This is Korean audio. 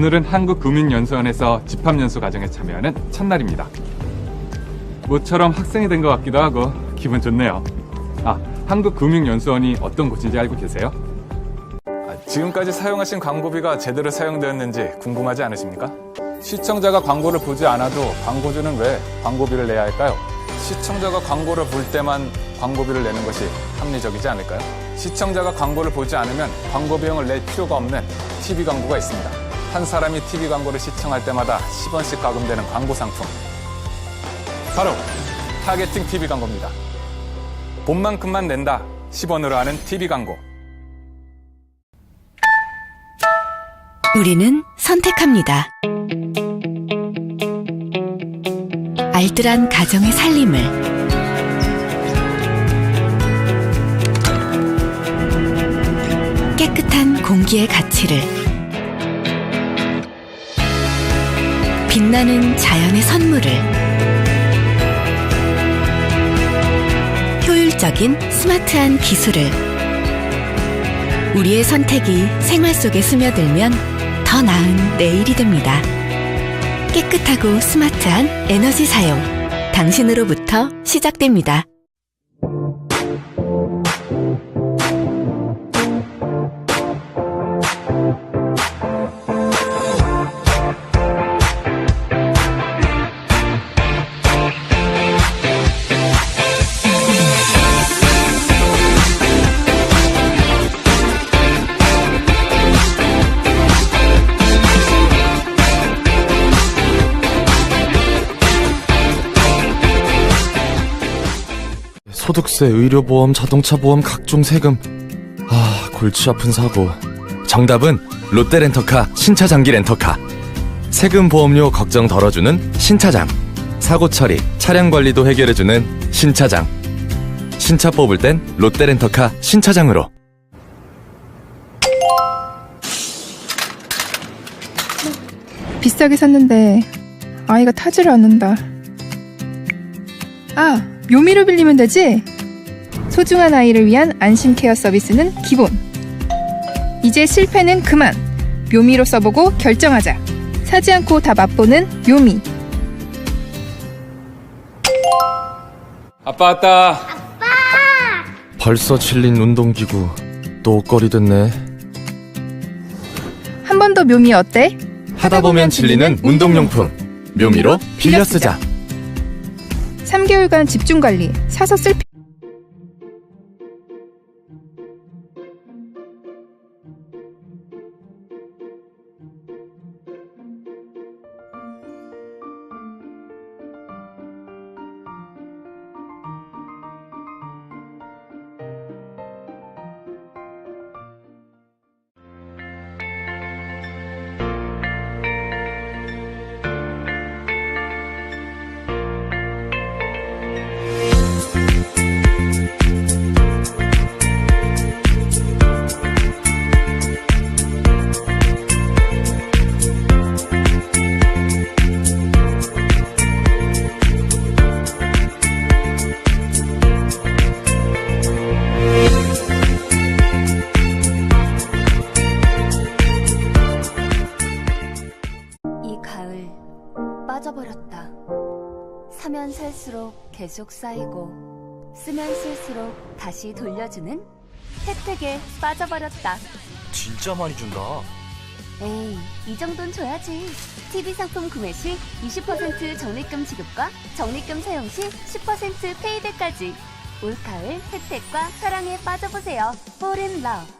오늘은 한국금융연수원에서 집합연수 과정에 참여하는 첫날입니다. 모처럼 학생이 된 것 같기도 하고 기분 좋네요. 아, 한국금융연수원이 어떤 곳인지 알고 계세요? 아, 지금까지 사용하신 광고비가 제대로 사용되었는지 궁금하지 않으십니까? 시청자가 광고를 보지 않아도 광고주는 왜 광고비를 내야 할까요? 시청자가 광고를 볼 때만 광고비를 내는 것이 합리적이지 않을까요? 시청자가 광고를 보지 않으면 광고 비용을 낼 필요가 없는 TV 광고가 있습니다. 한 사람이 TV 광고를 시청할 때마다 10원씩 가금되는 광고 상품. 바로 타겟팅 TV 광고입니다. 본만큼만 낸다. 10원으로 하는 TV 광고. 우리는 선택합니다. 알뜰한 가정의 살림을 깨끗한 공기의 가치를 빛나는 자연의 선물을 효율적인 스마트한 기술을 우리의 선택이 생활 속에 스며들면 더 나은 내일이 됩니다. 깨끗하고 스마트한 에너지 사용. 당신으로부터 시작됩니다. 소득세, 의료보험, 자동차 보험, 각종 세금. 아, 골치 아픈 사고. 정답은 롯데렌터카 신차 장기 렌터카. 세금 보험료 걱정 덜어주는 신차장. 사고 처리, 차량 관리도 해결해주는 신차장. 신차 뽑을 땐 롯데렌터카 신차장으로. 비싸게 샀는데 아이가 타지를 않는다. 아, 묘미로 빌리면 되지? 소중한 아이를 위한 안심 케어 서비스는 기본. 이제 실패는 그만. 묘미로 써보고 결정하자. 사지 않고 다 맛보는 묘미. 아빠 왔다. 벌써 질린 운동기구. 또 옷걸이 됐네. 한 번 더 묘미 어때? 하다 보면 질리는 운동용품. 묘미로 빌려 쓰자. 3개월간 집중 관리. 사서 쓸 빠져버렸다. 사면 살수록 계속 쌓이고 쓰면 쓸수록 다시 돌려주는 혜택에 빠져버렸다. 진짜 많이 준다. 에이, 이 정도는 줘야지. TV 상품 구매 시 20% 적립금 지급과 적립금 사용 시 10% 페이백까지. 올가을 혜택과 사랑에 빠져보세요. 폴인 러브.